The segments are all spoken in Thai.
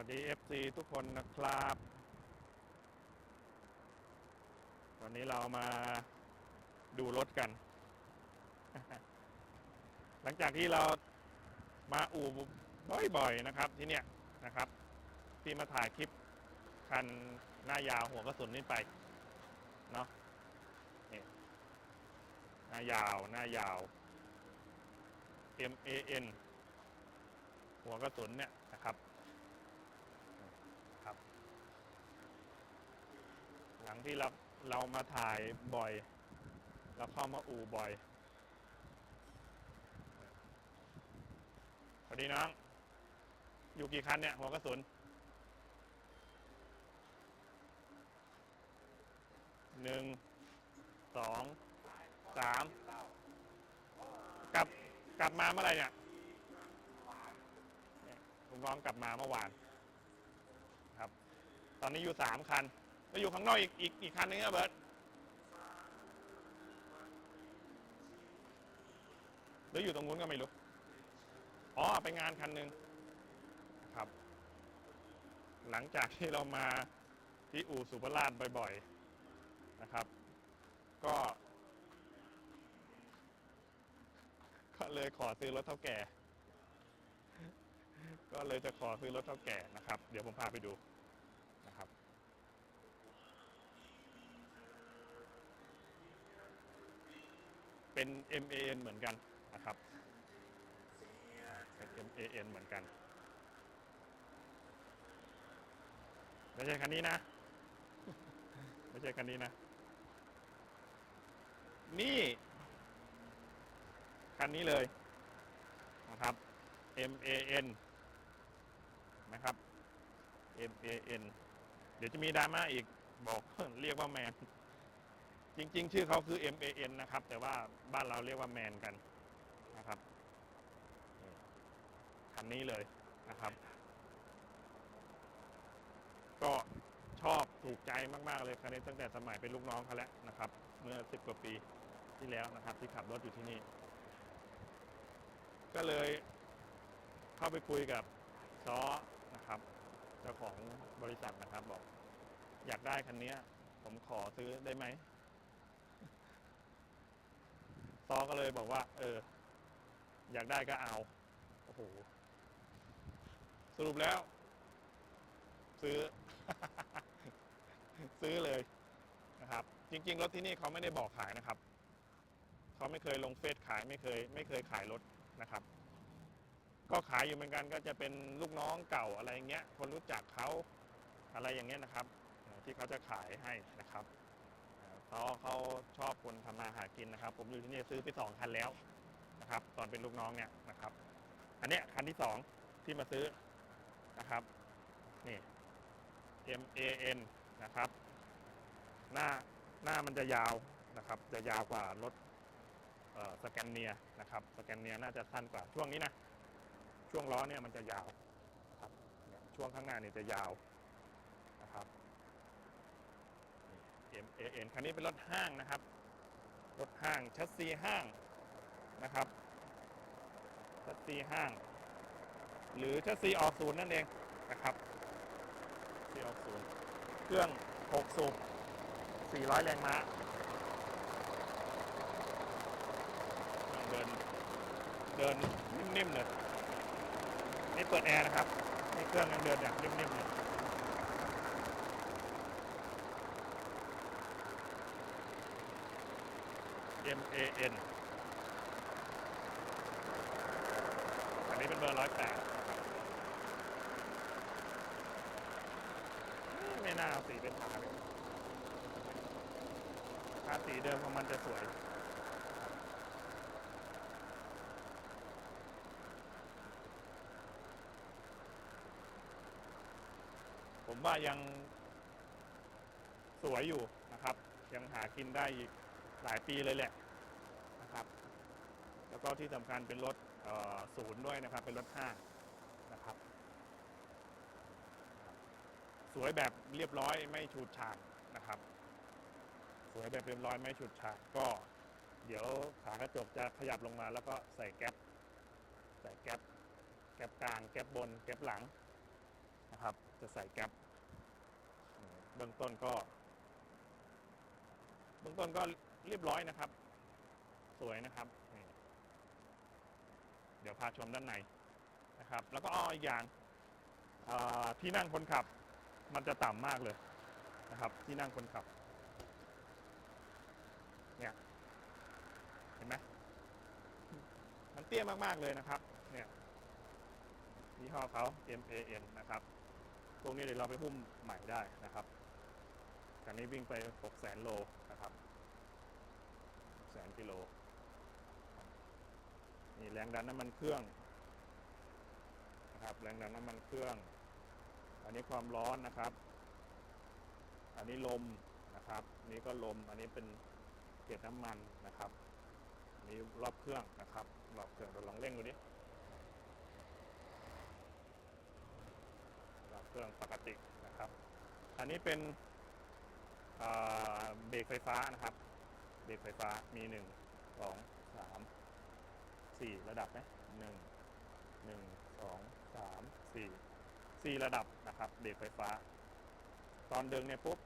วัสดี FC ทุกคนนะครับวันนี้เรามาดูรถกัน หลังจากที่เรามาอู่บ่อยๆนะครับที่เนี่ยนะครับ ที่มาถ่ายคลิปคันหน้ายาวหัวกระสุนนี่ไปเนาะนี่หน้ายาวหน้ายาว M A N หัวกระสุนเนี่ยนะครับครับ หลั งที่เราเรามาถ่ายบ่อย เราเข้ามาอู่บ่อยสวัสดีน้อง อยู่กี่คันเนี่ย หัวกระสุนหนึ่งสองสามกลับกลับมาเมื่อไหร่เนี่ยเนี่ยลุงน้องกลับมาเมื่อวาน ครับ ตอนนี้อยู่สามคัน แล้วอยู่ข้างนอกอีกอีกอีกคันนึงอะเบิร์ตหรืออยู่ตรงนู้นก็ไม่รู้ อ๋อ ไปงานคันหนึ่งครับ หลังจากที่เรามาที่อู่สุภราชบ่อยๆนะครับ ก็ ก็เลยขอซื้อรถเท่าแก่ ก็เลยจะขอซื้อรถเท่าแก่นะครับ เดี๋ยวผมพาไปดูนะครับ เป็น MAN เหมือนกันนะครับเป็น MAN เหมือนกันไม่ใช่คันนี้นะ ไม่ใช่คันนี้นะ นี่ คันนี้เลยนะครับ MAN นะครับ MAN เดี๋ยวจะมีดราม่าอีกบอกเรียกว่าแมน จริง ๆ ชื่อเขาคือ MAN นะครับ แต่ว่าบ้านเราเรียกว่าแมนกันนะครับคันนี้เลยนะครับ ก็ชอบถูกใจมาก ๆ เลยคันนี้ตั้งแต่สมัยเป็นลูกน้องเขาแล้วนะครับ เมื่อสิบกว่าปีที่แล้วนะครับ ที่ขับรถอยู่ที่นี่ ก็เลยเข้าไปคุยกับซอนะครับ เจ้าของบริษัทนะครับบอก อยากได้คันนี้ผมขอซื้อได้ไหม ซอก็เลยบอกว่า เออ อยากได้ก็เอา โอ้โห สรุปแล้ว ซื้อ ซื้อเลยนะครับ จริง ๆ รถที่นี่เขาไม่ได้บอกขายนะครับ เขาไม่เคยลงเฟซขายไม่เคย ไม่เคยขายรถนะครับ ก็ขายอยู่เหมือนกันก็จะเป็นลูกน้องเก่าอะไรเงี้ย คนรู้จักเขาอะไรอย่างเงี้ยนะครับ ที่เขาจะขายให้นะครับ เอ่อเพราเขาชอบคนทำมาหากินนะครับ ผมอยู่ที่นี่ซื้อไปสองคันแล้วนะครับ ตอนเป็นลูกน้องเนี่ยนะครับ อันเนี้ยคันที่สองที่มาซื้อนะครับนี่ M A N นะครับ หน้าหน้ามันจะยาวนะครับ จะยาวกว่ารถสแกนเนียนะครับ สแกนเนียน่าจะสั้นกว่าช่วงนี้นะ ช่วงล้อเนี่ยมันจะยาวครับช่วงข้างหน้านี่ยจะยาวนะครับ นี่ M A N คันนี้เป็นรถห้างนะครับ รถห้างชัสซีห้างนะครับชัสซีห้าง หรือชัสซีออกศูนย์นั่นเองนะครับซีออกศูนย์เครื่อง 6 สูบ 400 แรงม้าเดิน เดินนิ่มๆเลย นี่เปิดแอร์นะครับ นี่เครื่องยังเดินอย่างนิ่มๆเลย M A N อันนี้เป็นเบอร์ร้อยแปดไม่น่าเอาสีเป็นทาเลยทาสีเดิมของมันจะสวยผมว่ายังสวยอยู่นะครับ ยังหากินได้อีก หลายปีเลยแหละนะครับ แล้วก็ที่สำคัญเป็นรถศูนย์ด้วยนะครับ เป็นรถห้างนะครับ สวยแบบเรียบร้อยไม่ฉูดฉาดนะครับ สวยแบบเรียบร้อยไม่ฉูดฉาดก็ เดี๋ยวขากระจกจะขยับลงมา แล้วก็ใส่แก๊ปใส่แก๊ปแก๊ปกลาง แก๊ปบน แก๊ปหลังนะครับ จะใส่แก๊ปเบื้องต้นก็ เบื้องต้นก็ เรียบร้อยนะครับ สวยนะครับเดี๋ยวพาชมด้านในนะครับ แล้วก็อ้ออีกอย่างที่นั่งคนขับมันจะต่ำมากเลยนะครับ ที่นั่งคนขับ เนี่ยเห็นไหมมันเตี้ยมากๆเลยนะครับ เนี่ยยี่ห้อเขา MAN นะครับตรงนี้เดี๋ยวเราไปหุ้มใหม่ได้นะครับคันนี้วิ่งไป6แสนโลนะครับ แสนกิโลนี่แรงดันน้ำมันเครื่องนะครับแรงดันน้ำมันเครื่อง อันนี้ความร้อนนะครับ อันนี้ลมนะครับนนี้ก็ลมอันนี้เป็นเกล็ดน้ำมันนะครับอันนี้รอบเครื่องนะครับรอบเครื่องเราลองเร่งดูดิรอบเครื่องปกตินะครับ อันนี้เป็นเบรกไฟฟ้านะครับ เบรกไฟฟ้ามีหนึ่งสองสามสี่ระดับไหมหนึ่งหนึ่งสองสามสี่สี่ระดับนะครับเบรกไฟฟ้า ตอนดึงเนี่ยปุ๊บ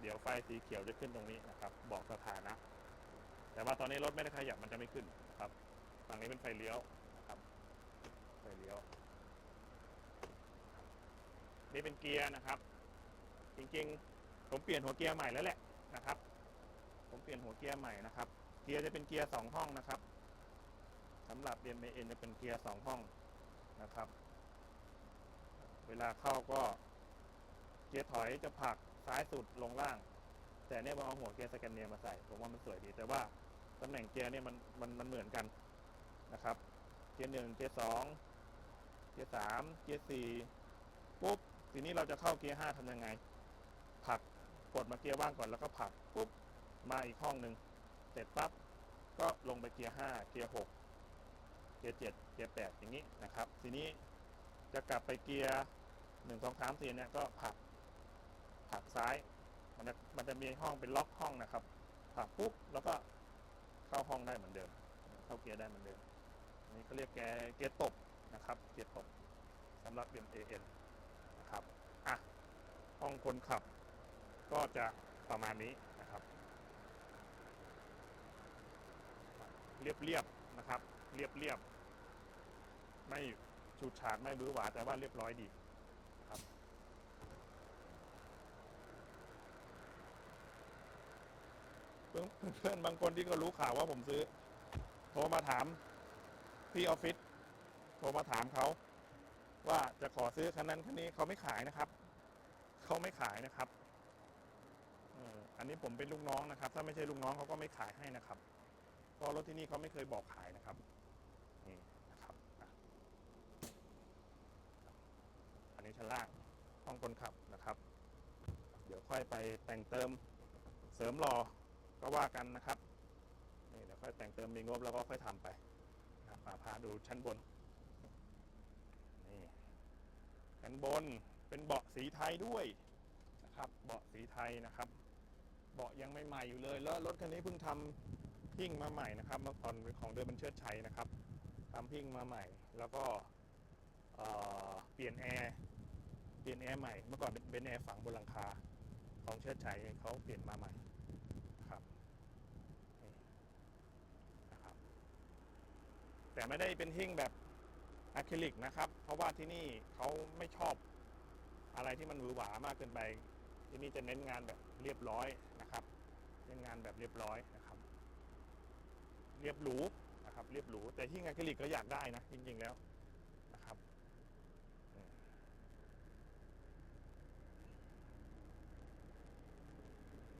เดี๋ยวไฟสีเขียวจะขึ้นตรงนี้นะครับ บอกสถานะ แต่ว่าตอนนี้รถไม่ได้ขยับมันจะไม่ขึ้นนะครับฝั่งนี้เป็นไฟเลี้ยวนะครับ ไฟเลี้ยว นี่เป็นเกียร์นะครับ จริงๆ ผมเปลี่ยนหัวเกียร์ใหม่แล้วแหละนะครับ ผมเปลี่ยนหัวเกียร์ใหม่นะครับ เกียร์จะเป็นเกียร์สองห้องนะครับสำหรับ BMWN จะเป็นเกียร์สองห้องนะครับ เวลาเข้าก็เกียร์ถอยจะผลักซ้ายสุดลงล่าง แต่เนี่ยมเอาหัวเกียร์สแกนเนียมาใส่ ผมว่ามันสวยดี แต่ว่าตำแหน่งเกียร์เนี่ยมันมันมันเหมือนกันนะครับ เกียร์หนึ่งเกียร์สองเกียร์สามเกียร์สี่ปุ๊บทีนี้เราจะเข้าเกียร์ห้าทำยังไงผลักกดมาเกียร์ว่างก่อนแล้วก็ผลักปุ๊บ มาอีกห้องหนึ่งเสร็จปั๊บก็ลงไปเกียร์ห้าเกียร์หกเกียร์เจ็ดเกียร์แปดอย่างนี้นะครับ ทีนี้จะกลับไปเกียร์หนึ่งสองสามสี่เนี่ยก็ผักผักซ้าย มันจะมันจะมีห้องเป็นล็อกห้องนะครับผักปุ๊บแล้วก็เข้าห้องได้เหมือนเดิม เข้าเกียร์ได้เหมือนเดิมอันนี้เขาเรียกแกเกียร์ตบนะครับ เกียร์ตบสำหรับ MAN นะครับอะห้องคนขับก็จะประมาณนี้นะครับ เรียบๆนะครับ เรียบๆไม่ฉูดฉาดไม่บื้อหวาแต่ว่าเรียบร้อยดีครับ เพื่อนบางคนที่ก็รู้ข่าวว่าผมซื้อ โทรมาถามที่ออฟฟิศโทรมาถามเขาว่าจะขอซื้อคันนั้นคันนี้เขาไม่ขายนะครับเขาไม่ขายนะครับอันนี้ผมเป็นลูกน้องนะครับ ถ้าไม่ใช่ลูกน้องเขาก็ไม่ขายให้นะครับ ราะรถที่นี่เขาไม่เคยบอกขายนะครับนี่นะครับอันนี้ชั้นล่างห้องคนขับนะครับ เดี๋ยวค่อยไปแต่งเติมเสริมรอก็ว่ากันนะครับนี่เดี๋ยวค่อยแต่งเติมมีงบแล้วก็ค่อยทำไปมาพาดูชั้นบนนี่ชั้นบนเป็นเบาะสีไทยด้วยนะครับ เบาะสีไทยนะครับ เบาะยังไม่ใหม่อยู่เลย แล้วรถคันนี้เพิ่งทำ พิ้งมาใหม่นะครับเมื่อก่อนเป็นของเดิมเป็นเชิดชัยนะครับทำพิ้งมาใหม่ แล้วก็เปลี่ยนแอร์เปลี่ยนแอร์ใหม่เมื่อก่อนเป็นแอร์ฝังบนหลังคาของเชิดชัยเขาเปลี่ยนมาใหม่ครับนี่นะครับ แต่ไม่ได้เป็นหิ้งแบบอะคริลิกนะครับ เพราะว่าที่นี่เขาไม่ชอบอะไรที่มันหวือหวามากเกินไป ที่นี่จะเน้นงานแบบเรียบร้อยนะครับ เน้นงานแบบเรียบร้อยนะครับ เรียบหรูนะครับเรียบหรูแต่ที่อะคริลิกก็อยากได้นะ จริง ๆ แล้วนะครับ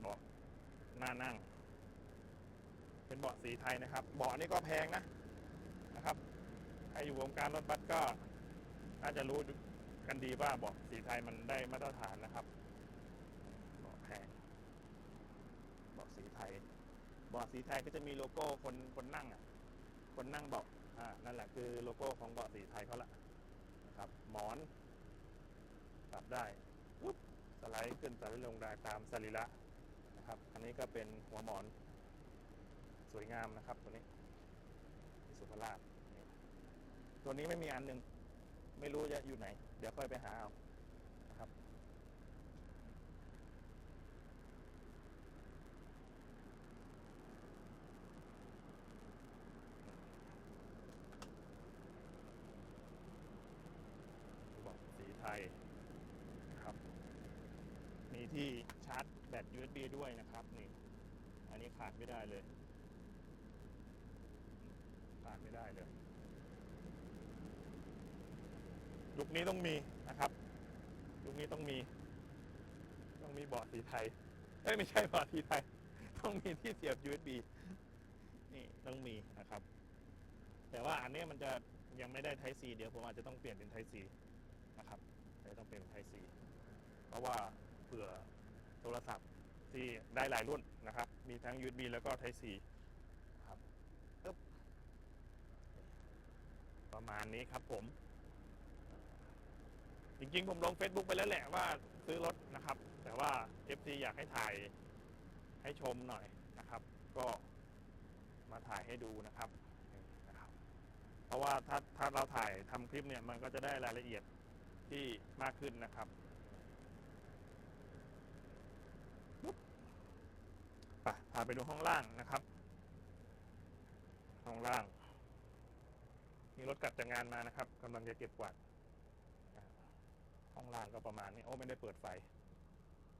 เบาะหน้านั่ง เป็นเบาะสีไทยนะครับเบาะนี่ก็แพงนะนะครับใครอยู่วงการรถบัสก็น่าจะรู้กันดีว่าเบาะสีไทยมันได้มาตรฐานนะครับเบาะแพงเบาะสีไทย เบาะสีไทยก็จะมีโลโก้คนคนนั่งอะคนนั่งเบาะอ่านั่นแหละคือโลโก้ของเบาะสีไทยเขาละนะครับหมอนปรับได้ปุ๊บสไลด์ขึ้นสไลด์ลงได้ตามสรีระนะครับ อันนี้ก็เป็นหัวหมอนสวยงามนะครับตัวนี้สุภาพตัวนี้ไม่มีอันหนึ่งไม่รู้จะอยู่ไหน เดี๋ยวค่อยไปหาเอานะครับ บอกสีไทยนะครับ มีที่ชาร์จแบต USB ด้วยนะครับนี่อันนี้ขาดไม่ได้เลยขาดไม่ได้เลยยุคนี้ต้องมีนะครับยุคนี้ต้องมี ต้องมีบอร์ดสีไทยเอ้ยไม่ใช่บอร์ดสีไทย ต้องมีที่เสียบ USB นี่ต้องมีนะครับ แต่ว่าอันนี้มันจะยังไม่ได้ Type C เดี๋ยวผมอาจจะต้องเปลี่ยนเป็น Type C นะครับเดี๋ยวต้องเปลี่ยนเป็น Type C เพราะว่า เผื่อโทรศัพท์ที่ได้หลายรุ่นนะครับ มีทั้ง USB แล้วก็ Type C ครับประมาณนี้ครับผม จริงๆ ผมลง Facebook ไปแล้วแหละว่าซื้อรถนะครับ แต่ว่า FC อยากให้ถ่ายให้ชมหน่อยนะครับ ก็มาถ่ายให้ดูนะครับนะครับ เพราะว่าถ้าถ้าเราถ่ายทำคลิปเนี่ย มันก็จะได้รายละเอียดที่มากขึ้นนะครับ ไปพาไปดูห้องล่างนะครับ ห้องล่างมีรถกลับจากงานมานะครับกำลังจะเก็บกวาดห้องล่างก็ประมาณนี้โอ้ไม่ได้เปิดไฟ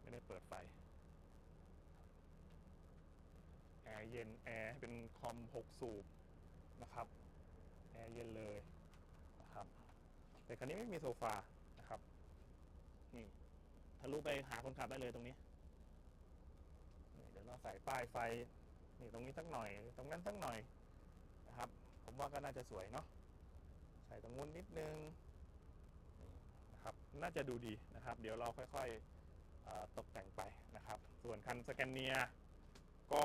ไม่ได้เปิดไฟแอร์เย็นแอร์เป็นคอมหกสูบนะครับแอร์เย็นเลยนะครับ แต่คันนี้ไม่มีโซฟานะครับนี่ทะลุไปหาคนขับได้เลยตรงนี้ เราใส่ป้ายไฟนี่ตรงนี้สักหน่อย ตรงนั้นสักหน่อยนะครับ ผมว่าก็น่าจะสวยเนาะใส่ตรงนู้นนิดนึงนะครับน่าจะดูดีนะครับ เดี๋ยวเราค่อยๆเออตกแต่งไปนะครับ ส่วนคันสแกนเนียก็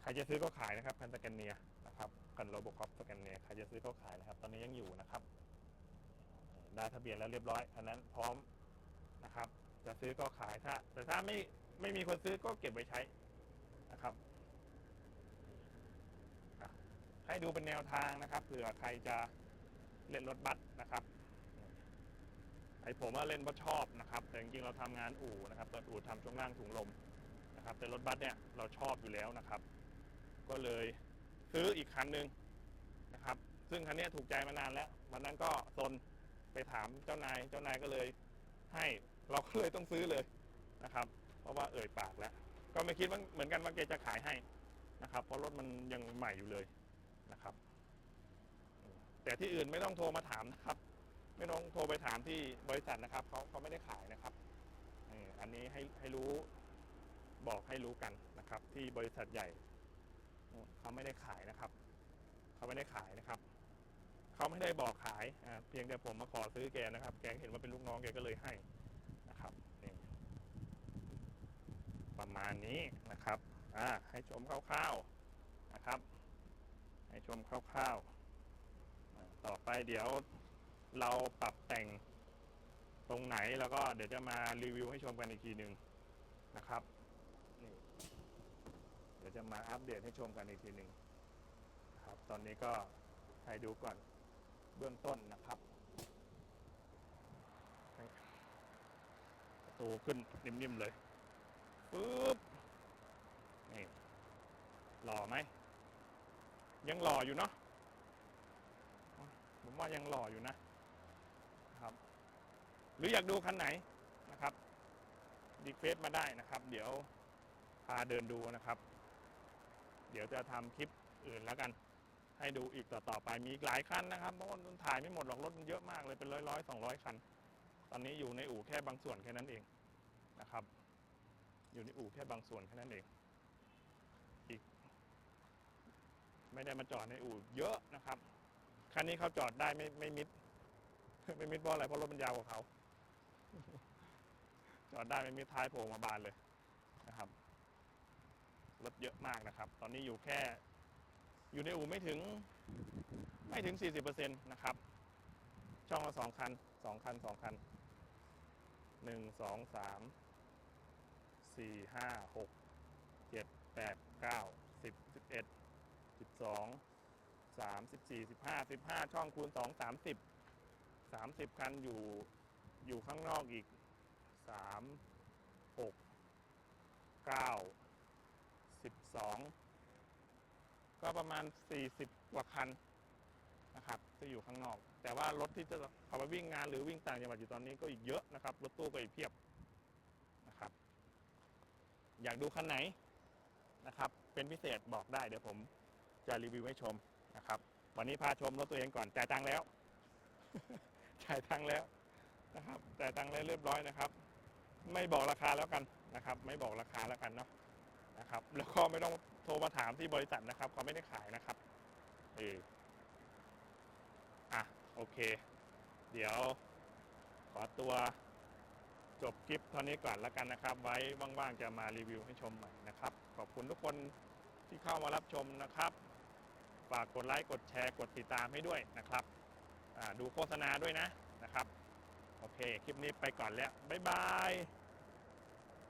ใครจะซื้อก็ขายนะครับคันสแกนเนียนะครับคันโรบคอปสแกนเนียใครจะซื้อก็ขายนะครับ ตอนนี้ยังอยู่นะครับได้ทะเบียนแล้วเรียบร้อยอันนั้นพร้อมนะครับ จะซื้อก็ขายถ้าแต่ถ้าไม่ ไม่มีคนซื้อก็เก็บไว้ใช้นะครับให้ดูเป็นแนวทางนะครับเผื่อใครจะเล่นรถบัสนะครับไอผมว่าเล่นเพราะชอบนะครับ แต่จริงๆเราทำงานอู่นะครับเปิดอู่ทำช่วงล่างถุงลมนะครับ แต่รถบัสเนี่ยเราชอบอยู่แล้วนะครับ ก็เลยซื้ออีกคันหนึ่งนะครับ ซึ่งคันนี้ถูกใจมานานแล้ว วันนั้นก็ตนไปถามเจ้านายเจ้านายก็เลย ให้เราก็เลยต้องซื้อเลยนะครับ เพราะว่าเอ่ยปากแล้ว ก็ไม่คิดว่าเหมือนกันว่าแกจะขายให้นะครับ เพราะรถมันยังใหม่อยู่เลยนะครับ แต่ที่อื่นไม่ต้องโทรมาถามนะครับ ไม่ต้องโทรไปถามที่บริษัทนะครับเขาเขาไม่ได้ขายนะครับอันนี้ให้ให้รู้บอกให้รู้กันนะครับ ที่บริษัทใหญ่เขาไม่ได้ขายนะครับเขาไม่ได้ขายนะครับเขาไม่ได้บอกขายเพียงแต่ผมมาขอซื้อแกนะครับ แกเห็นว่าเป็นลูกน้องแกก็เลยให้นะครับนี่ ประมาณนี้นะครับอ่าให้ชมคร่าวๆนะครับ ให้ชมคร่าวๆต่อไปเดี๋ยวเราปรับแต่งตรงไหนแล้วก็เดี๋ยวจะมารีวิวให้ชมกันอีกทีหนึ่งนะครับนี่เดี๋ยวจะมาอัปเดตให้ชมกันอีกทีหนึ่งครับตอนนี้ก็ให้ดูก่อนเบื้องต้นนะครับประตูขึ้นนิ่มๆเลย ปึ๊บนี่หล่อไหม ยังหล่ออยู่เนาะผมว่ายังหล่ออยู่นะครับ หรืออยากดูคันไหนนะครับดีเฟซมาได้นะครับ เดี๋ยวพาเดินดูนะครับ เดี๋ยวจะทำคลิปอื่นแล้วกัน ให้ดูอีกต่อๆไปมีอีกหลายคันนะครับเพราะว่าถ่ายไม่หมดหรอกรถมันเยอะมากเลยเป็นร้อยร้อยสองร้อยคัน ตอนนี้อยู่ในอู่แค่บางส่วนแค่นั้นเองนะครับ อยู่ในอู่แค่บางส่วนแค่นั้นเอง อีก ไม่ได้มาจอดในอู่เยอะนะครับ คันนี้เขาจอดได้ไม่ไม่มิด ไม่มิดเพราะอะไรเพราะรถมันยาวกว่าเขา จอดได้ไม่มิดท้ายโผล่มาบานเลยนะครับ รถเยอะมากนะครับ ตอนนี้อยู่แค่ อยู่ในอู่ไม่ถึง ไม่ถึง 40%นะครับ ช่องละสองคันสองคันสองคันหนึ่งสองสาม สี่ห้าหกเจ็ดแปดเก้าสิบสิบเอ็ดสิบสองสามสิบสี่สิบห้าสิบห้าช่องคูณสองสามสิบ30คันอยู่อยู่ข้างนอกอีก3 6 9 12ก็ประมาณ40กว่าคันนะครับที่อยู่ข้างนอก แต่ว่ารถที่จะเอาไปวิ่งงานหรือวิ่งต่างจังหวัดอยู่ตอนนี้ก็อีกเยอะนะครับ รถตู้ก็อีกเพียบ อยากดูคันไหนนะครับ เป็นพิเศษบอกได้เดี๋ยวผมจะรีวิวให้ชมนะครับ วันนี้พาชมรถตัวเองก่อนจ่ายตังค์แล้วจ่ายตังค์แล้วนะครับจ่ายตังค์แล้วเรียบร้อยนะครับ ไม่บอกราคาแล้วกันนะครับ ไม่บอกราคาแล้วกันเนาะนะครับ แล้วก็ไม่ต้องโทรมาถามที่บริษัทนะครับเขาไม่ได้ขายนะครับเอออะโอเค เดี๋ยวขอตัว จบคลิปเท่านี้ก่อนแล้วกันนะครับ ไว้ว่างๆจะมารีวิวให้ชมใหม่นะครับ ขอบคุณทุกคนที่เข้ามารับชมนะครับ ฝากกดไลค์ กดแชร์ กดติดตามให้ด้วยนะครับดูโฆษณาด้วยนะนะครับ โอเค คลิปนี้ไปก่อนแล้ว บ๊ายบาย